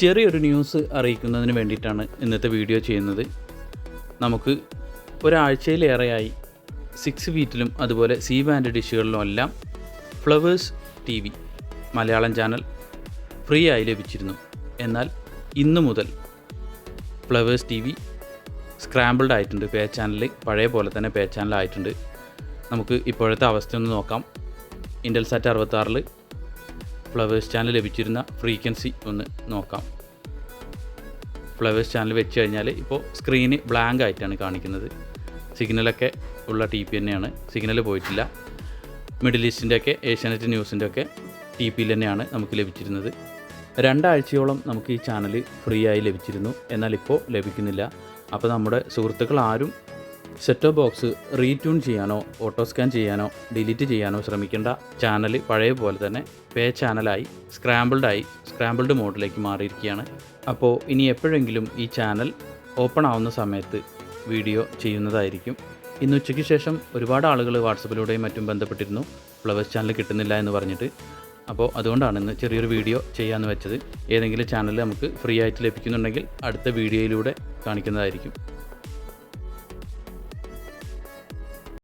ചെറിയൊരു ന്യൂസ് അറിയിക്കുന്നതിന് വേണ്ടിയിട്ടാണ് ഇന്നത്തെ വീഡിയോ ചെയ്യുന്നത്. നമുക്ക് ഒരാഴ്ചയിലേറെയായി സിക്സ് വീറ്റിലും അതുപോലെ സി ബാൻഡ് ഡിഷുകളിലും എല്ലാം Flowers T V Malayalam channel free ആയി ലഭിച്ചിരുന്നു. എന്നാൽ ഇന്നു മുതൽ ഫ്ലവേഴ്സ് ടി വി സ്ക്രാമ്പിൾഡ് ആയിട്ടുണ്ട്. പേ ചാനൽ പഴയ പോലെ തന്നെ പേ ചാനൽ ആയിട്ടുണ്ട്. നമുക്ക് ഇപ്പോഴത്തെ അവസ്ഥ ഒന്ന് നോക്കാം ഇൻഡൽസാറ്റ് അറുപത്താറിൽ ഫ്ലവേഴ്സ് ചാനൽ ലഭിച്ചിരുന്ന ഫ്രീക്വൻസി ഒന്ന് നോക്കാം. ഫ്ലവേഴ്സ് ചാനൽ വെച്ച് കഴിഞ്ഞാൽ ഇപ്പോൾ സ്ക്രീന് ബ്ലാങ്ക് ആയിട്ടാണ് കാണിക്കുന്നത്. സിഗ്നലൊക്കെ ഉള്ള ടി പി തന്നെയാണ്. സിഗ്നൽ പോയിട്ടില്ല. മിഡിൽ ഈസ്റ്റിന്റെയൊക്കെ ഏഷ്യാനെറ്റ് ന്യൂസിന്റെയൊക്കെ ടി പിയിൽ തന്നെയാണ് നമുക്ക് ലഭിച്ചിരുന്നത്. രണ്ടാഴ്ചയോളം നമുക്ക് ഈ ചാനൽ ഫ്രീ ആയി ലഭിച്ചിരുന്നു. എന്നാൽ ഇപ്പോൾ ലഭിക്കുന്നില്ല. അപ്പോൾ നമ്മുടെ സുഹൃത്തുക്കൾ ആരും സെറ്റോ ബോക്സ് റീട്യൂൺ ചെയ്യാനോ ഓട്ടോ സ്കാൻ ചെയ്യാനോ ഡിലീറ്റ് ചെയ്യാനോ ശ്രമിക്കേണ്ട ചാനൽ പഴയ പോലെ തന്നെ പേ ചാനലായി സ്ക്രാമ്പിൾഡായി സ്ക്രാമ്പിൾഡ് മോഡിലേക്ക് മാറിയിരിക്കുകയാണ്. അപ്പോൾ ഇനി എപ്പോഴെങ്കിലും ഈ ചാനൽ ഓപ്പൺ ആവുന്ന സമയത്ത് വീഡിയോ ചെയ്യുന്നതായിരിക്കും. ഇന്ന് ഉച്ചയ്ക്ക് ശേഷം ഒരുപാട് ആളുകൾ വാട്സപ്പിലൂടെയും മറ്റും ബന്ധപ്പെട്ടിരുന്നു. ഫ്ലവേഴ്സ് ചാനൽ കിട്ടുന്നില്ല എന്ന് പറഞ്ഞിട്ട്. അപ്പോൾ അതുകൊണ്ടാണ് ഇന്ന് ചെറിയൊരു വീഡിയോ ചെയ്യാമെന്ന് വെച്ചത്. ഏതെങ്കിലും ചാനൽ നമുക്ക് ഫ്രീ ആയിട്ട് ലഭിക്കുന്നുണ്ടെങ്കിൽ അടുത്ത വീഡിയോയിലൂടെ കാണിക്കുന്നതായിരിക്കും.